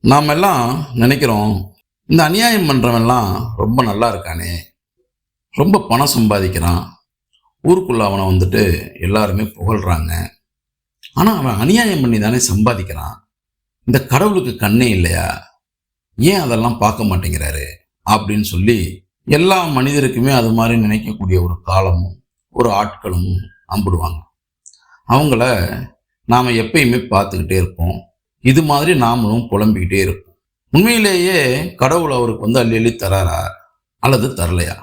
நாம் எல்லாம் நினைக்கிறோம் இந்த அநியாயம் பண்ணுறவன்லாம் ரொம்ப நல்லா இருக்கானே. ரொம்ப பணம் சம்பாதிக்கிறான். ஊருக்குள்ள அவனை வந்துட்டு எல்லாருமே புகழ்கிறாங்க ஆனால் அவன் அநியாயம் பண்ணி தானே சம்பாதிக்கிறான். இந்த கடவுளுக்கு கண்ணே இல்லையா? ஏன் அதெல்லாம் பார்க்க மாட்டேங்கிறாரு? அப்படின்னு சொல்லி எல்லா மனிதருக்குமே அது மாதிரி நினைக்கக்கூடிய ஒரு காலமும் ஒரு ஆட்களும் அம்பிடுவாங்க. அவங்கள நாம் எப்பயுமே பார்த்துக்கிட்டே இருப்போம். இது மாதிரி நாமளும் புலம்பிக்கிட்டே இருப்போம். உண்மையிலேயே கடவுள் அவருக்கு வந்து அள்ளி அள்ளி தராரா? அல்லது தரலையா?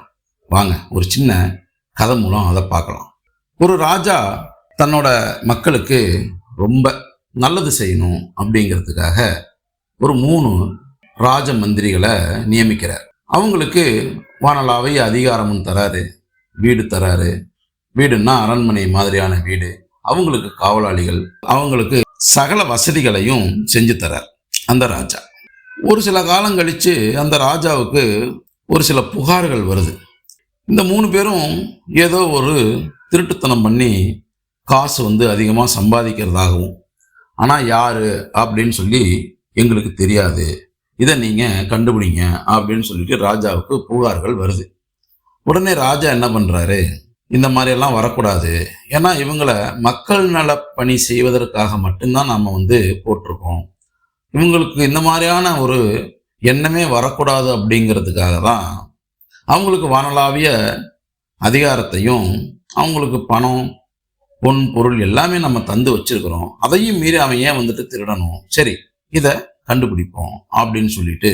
வாங்க ஒரு சின்ன கதை மூலம் அதை பார்க்கலாம். ஒரு ராஜா தன்னோட மக்களுக்கு ரொம்ப நல்லது செய்யணும் அப்படிங்கிறதுக்காக ஒரு மூணு ராஜ மந்திரிகளை நியமிக்கிறார். அவங்களுக்கு வானலாவை அதிகாரமும் தராரு வீடு தராரு. வீடுன்னா அரண்மனை மாதிரியான வீடு. அவங்களுக்கு காவலாளிகள் அவங்களுக்கு சகல வசதிகளையும் செஞ்சு தரார் அந்த ராஜா. ஒரு சில காலம் கழித்து அந்த ராஜாவுக்கு ஒரு சில புகார்கள் வருது. இந்த மூணு பேரும் ஏதோ ஒரு திருட்டுத்தனம் பண்ணி காசு வந்து அதிகமாக சம்பாதிக்கிறதாகவும் ஆனால் யார் அப்படின்னு சொல்லி எங்களுக்கு தெரியாது. இதை நீங்கள் கண்டுபிடிங்க அப்படின்னு சொல்லிட்டு ராஜாவுக்கு புகார்கள் வருது. உடனே ராஜா என்ன பண்ணுறாரு இந்த மாதிரியெல்லாம் வரக்கூடாது. ஏன்னா இவங்களை மக்கள் நல பணி செய்வதற்காக மட்டும்தான் நாம் வந்து போட்டிருக்கோம். இவங்களுக்கு இந்த மாதிரியான ஒரு எண்ணமே வரக்கூடாது அப்படிங்கிறதுக்காக தான் அவங்களுக்கு வானலாவிய அதிகாரத்தையும் அவங்களுக்கு பணம் பொன் பொருள் எல்லாமே நம்ம தந்து வச்சிருக்கிறோம். அதையும் மீறி அவன் ஏன் வந்துட்டு திருடணும்? சரி இதை கண்டுபிடிப்போம் அப்படின்னு சொல்லிட்டு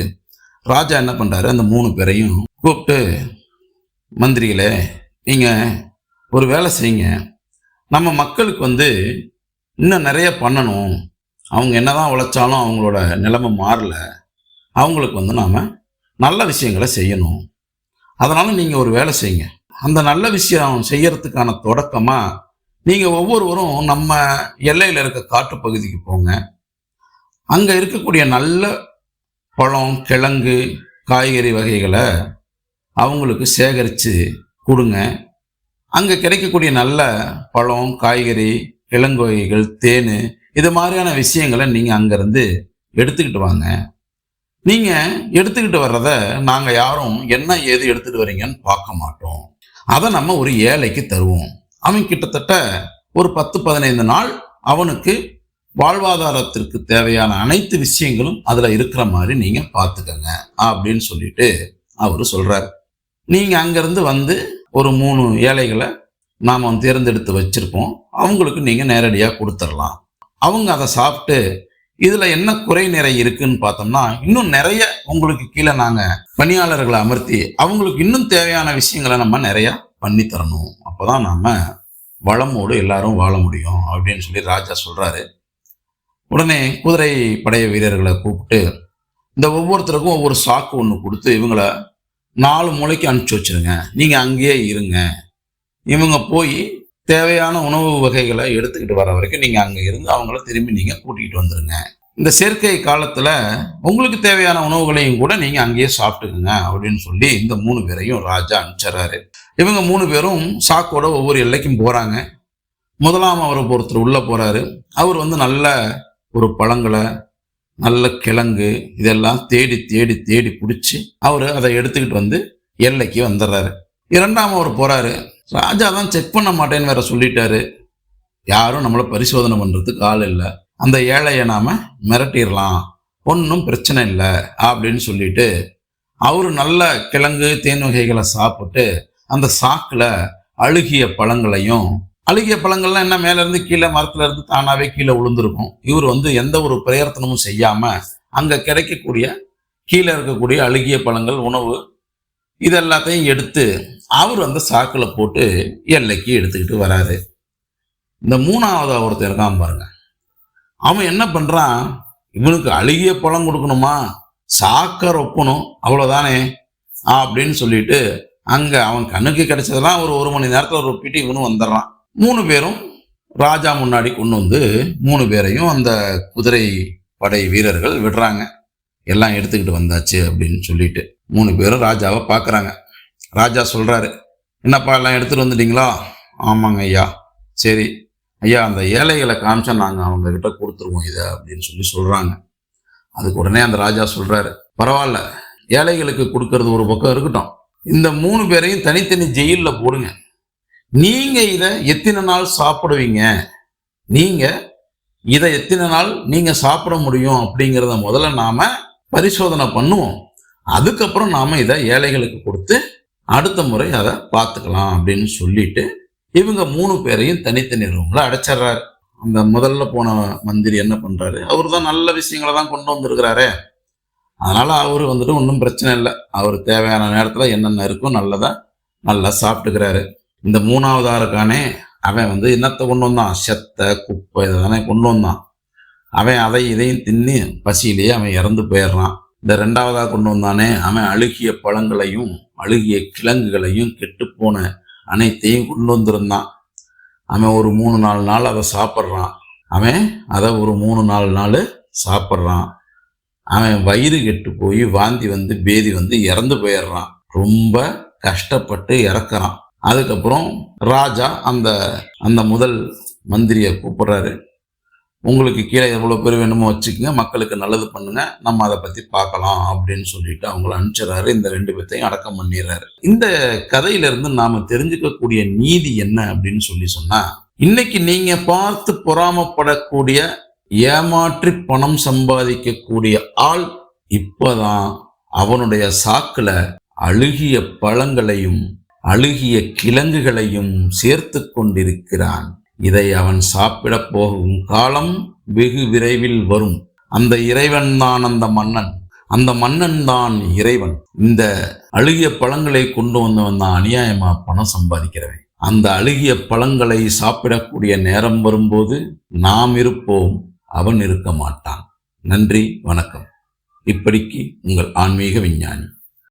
ராஜா என்ன பண்ணுறாரு அந்த மூணு பேரையும் கூப்பிட்டு மந்திரிகளே நீங்கள் ஒரு வேலை செய்யுங்க. நம்ம மக்களுக்கு வந்து இன்னும் நிறைய பண்ணணும். அவங்க என்னதான் உழைச்சாலும் அவங்களோட நிலைமை மாறல. அவங்களுக்கு வந்து நாம் நல்ல விஷயங்களை செய்யணும். அதனால் நீங்கள் ஒரு வேலை செய்யுங்க. அந்த நல்ல விஷயம் செய்யறதுக்கான தொடக்கமாக நீங்கள் ஒவ்வொருவரும் நம்ம எல்லையில் இருக்க காட்டு பகுதிக்கு போங்க. அங்கே இருக்கக்கூடிய நல்ல பழம் கிழங்கு காய்கறி வகைகளை அவங்களுக்கு சேகரித்து கொடுங்க. அங்கே கிடைக்கக்கூடிய நல்ல பழம் காய்கறி கிழங்கு தேன் இது மாதிரியான விஷயங்களை நீங்கள் அங்கேருந்து எடுத்துக்கிட்டு வாங்க. நீங்கள் எடுத்துக்கிட்டு வர்றத நாங்கள் யாரும் என்ன ஏது எடுத்துகிட்டு வரீங்கன்னு பார்க்க மாட்டோம். அதை நம்ம ஒரு ஏழைக்கு தருவோம். அவன் கிட்டத்தட்ட ஒரு பத்து பதினைந்து நாள் அவனுக்கு வாழ்வாதாரத்திற்கு தேவையான அனைத்து விஷயங்களும் அதில் இருக்கிற மாதிரி நீங்கள் பார்த்துக்கங்க அப்படின்னு சொல்லிட்டு அவர் சொல்கிறார் நீங்கள் அங்கேருந்து வந்து ஒரு மூணு ஏழைகளை நாம் தேர்ந்தெடுத்து வச்சுருப்போம். அவங்களுக்கு நீங்கள் நேரடியாக கொடுத்துடலாம். அவங்க அதை சாப்பிட்டு இதில் என்ன குறை நிறை இருக்குன்னு பார்த்தோம்னா இன்னும் நிறைய உங்களுக்கு கீழே நாங்கள் பணியாளர்களை அமர்த்தி அவங்களுக்கு இன்னும் தேவையான விஷயங்களை நம்ம நிறையா பண்ணி தரணும். அப்போ தான் நாம் வளமோடு எல்லாரும் வாழ முடியும் அப்படின்னு சொல்லி ராஜா சொல்கிறாரு உடனே குதிரை படைய வீரர்களை கூப்பிட்டு இந்த ஒவ்வொருத்தருக்கும் ஒவ்வொரு சாக்கு ஒன்று கொடுத்து இவங்கள நாலு மூளைக்கு அனுப்பிச்சி வச்சிருங்க. நீங்கள் அங்கேயே இருங்க. இவங்க போய் தேவையான உணவு வகைகளை எடுத்துக்கிட்டு வர வரைக்கும் நீங்கள் அங்கே இருந்து அவங்கள திரும்பி நீங்கள் கூட்டிகிட்டு வந்துடுங்க இந்த செயற்கை காலத்தில் உங்களுக்கு தேவையான உணவுகளையும் கூட நீங்கள் அங்கேயே சாப்பிட்டுக்குங்க அப்படின்னு சொல்லி இந்த மூணு பேரையும் ராஜா அனுப்பிச்சிடுறாரு இவங்க மூணு பேரும் சாக்கோட ஒவ்வொரு எல்லைக்கும் போகிறாங்க முதலாம் அவர் ஒருத்தர் உள்ளே போகிறாரு அவர் வந்து நல்ல ஒரு பழங்களை நல்ல கிழங்கு இதெல்லாம் தேடி தேடி தேடி பிடிச்சி அவர் அதை எடுத்துக்கிட்டு வந்து எல்லைக்கு வந்துடுறாரு. இரண்டாம் அவர் போகிறாரு ராஜா தான் செக் பண்ண மாட்டேன்னு வேற சொல்லிட்டாரு. யாரும் நம்மளை பரிசோதனை பண்ணுறதுக்கு ஆள் இல்லை. அந்த ஏழையை நாம் மிரட்டிடலாம். ஒன்றும் பிரச்சனை இல்லை அப்படின்னு சொல்லிட்டு அவர் நல்ல கிழங்கு தேன் வகைகளை சாப்பிட்டு அந்த சாக்கில் அழுகிய பழங்களையும் அழுகிய பழங்கள்லாம் என்ன மேலேருந்து கீழே மரத்துல இருந்து தானாவே கீழே விழுந்திருக்கும் இவர் வந்து எந்த ஒரு பிரயத்தனமும் செய்யாம அங்க கிடைக்கக்கூடிய கீழே இருக்கக்கூடிய அழுகிய பழங்கள் உணவு இது எல்லாத்தையும் எடுத்து அவர் அந்த சாக்கில் போட்டு எல்லைக்கு எடுத்துக்கிட்டு வராரு. இந்த மூணாவது ஒருத்தர் இருக்கான் பாருங்க. அவன் என்ன பண்ணுறான் இவனுக்கு அழுகிய பழம் கொடுக்கணுமா? சாக்கை ரொப்பணும் அவ்வளோதானே அப்படின்னு சொல்லிட்டு அங்கே அவன் கண்ணுக்கு கிடைச்சதெல்லாம் ஒரு ஒரு மணி நேரத்துல ரொப்பிட்டு இவனும் வந்துடுறான். மூணு பேரும் ராஜா முன்னாடி கொண்டு வந்து மூணு பேரையும் அந்த குதிரை படை வீரர்கள் விடுறாங்க. எல்லாம் எடுத்துக்கிட்டு வந்தாச்சு அப்படின்னு சொல்லிட்டு மூணு பேரும் ராஜாவை பார்க்குறாங்க. ராஜா சொல்கிறாரு என்னப்பா எல்லாம் எடுத்துகிட்டு வந்துட்டீங்களா? ஆமாங்க ஐயா. சரி ஐயா அந்த ஏழைகளை காமிச்சா நாங்கள் அவங்கக்கிட்ட கொடுத்துருவோம் இதை அப்படின்னு சொல்லி சொல்கிறாங்க அதுக்கு உடனே அந்த ராஜா சொல்கிறாரு பரவாயில்ல ஏழைகளுக்கு கொடுக்கறது ஒரு பக்கம் இருக்கட்டும். இந்த மூணு பேரையும் தனித்தனி ஜெயில்ல போடுங்க. நீங்க இதை எத்தனை நாள் சாப்பிடுவீங்க? நீங்க இதை எத்தனை நாள் நீங்க சாப்பிட முடியும் அப்படிங்கிறத முதல்ல நாம பரிசோதனை பண்ணுவோம். அதுக்கப்புறம் நாம இதை ஏழைகளுக்கு கொடுத்து அடுத்த முறை அதை பார்த்துக்கலாம் அப்படின்னு சொல்லிட்டு இவங்க மூணு பேரையும் தனித்தனி ரூம்ல அடைச்சிடுறாரு. அந்த முதல்ல போன மந்திரி என்ன பண்றாரு? அவர் தான் நல்ல விஷயங்களை தான் கொண்டு வந்திருக்கிறாரே. அதனால அவர் வந்துட்டு ஒன்றும் பிரச்சனை இல்லை. அவர் தேவையான நேரத்தில் என்னென்ன இருக்கோ நல்லதா நல்லா சாப்பிட்டுக்கிறாரு. இந்த மூணாவது ஆளுக்கானே அவன் வந்து என்னத்தை கொண்டு வந்தான் செத்தை குப்பை இதை தானே கொண்டு வந்தான் அவன் அதை இதையும் தின்னு பசியிலேயே அவன் இறந்து போயிடுறான். இந்த ரெண்டாவதாக கொண்டு வந்தானே அவன் அழுகிய பழங்களையும் அழுகிய கிழங்குகளையும் கெட்டுப்போன அனைத்தையும் கொண்டு வந்திருந்தான். அவன் ஒரு மூணு நாலு நாள் அதை சாப்பிட்றான். அவன் அதை ஒரு மூணு நாலு நாள் சாப்பிட்றான். அவன் வயிறு கெட்டு போய் வாந்தி வந்து பேதி வந்து இறந்து போயிடுறான். ரொம்ப கஷ்டப்பட்டு இறக்குறான். அதுக்கப்புறம் ராஜா அந்த அந்த முதல் மந்திரியை கூப்பிட்றாரு. உங்களுக்கு கீழே எவ்வளோ பேர் வேணுமோ வச்சுக்கோங்க மக்களுக்கு நல்லது பண்ணுங்க நம்ம அதை பற்றி பார்க்கலாம் அப்படின்னு சொல்லிட்டு அவங்கள அனுப்பிச்சிடறாரு. இந்த ரெண்டு பேர்த்தையும் அடக்கம் பண்ணிடுறாரு. இந்த கதையிலிருந்து நாம் தெரிஞ்சுக்கக்கூடிய நீதி என்ன அப்படின்னு சொல்லி சொன்னால் இன்னைக்கு நீங்கள் பார்த்து பொறாமப்படக்கூடிய ஏமாற்றி பணம் சம்பாதிக்கக்கூடிய ஆள் இப்போதான் அவனுடைய சாக்கில் அழுகிய பழங்களையும் அழுகிய கிழங்குகளையும் சேர்த்து கொண்டிருக்கிறான். இதை அவன் சாப்பிடப் போகும் காலம் வெகு விரைவில் வரும். அந்த இறைவன் தான் அந்த மன்னன். அந்த மன்னன் தான் இறைவன். இந்த அழுகிய பழங்களை கொண்டு வந்தவன் தான் அநியாயமா பணம் சம்பாதிக்கிறவன். அந்த அழுகிய பழங்களை சாப்பிடக்கூடிய நேரம் வரும்போது நாம் இருப்போம். அவன் இருக்க மாட்டான். நன்றி வணக்கம். இப்படிக்கு உங்கள் ஆன்மீக விஞ்ஞானி.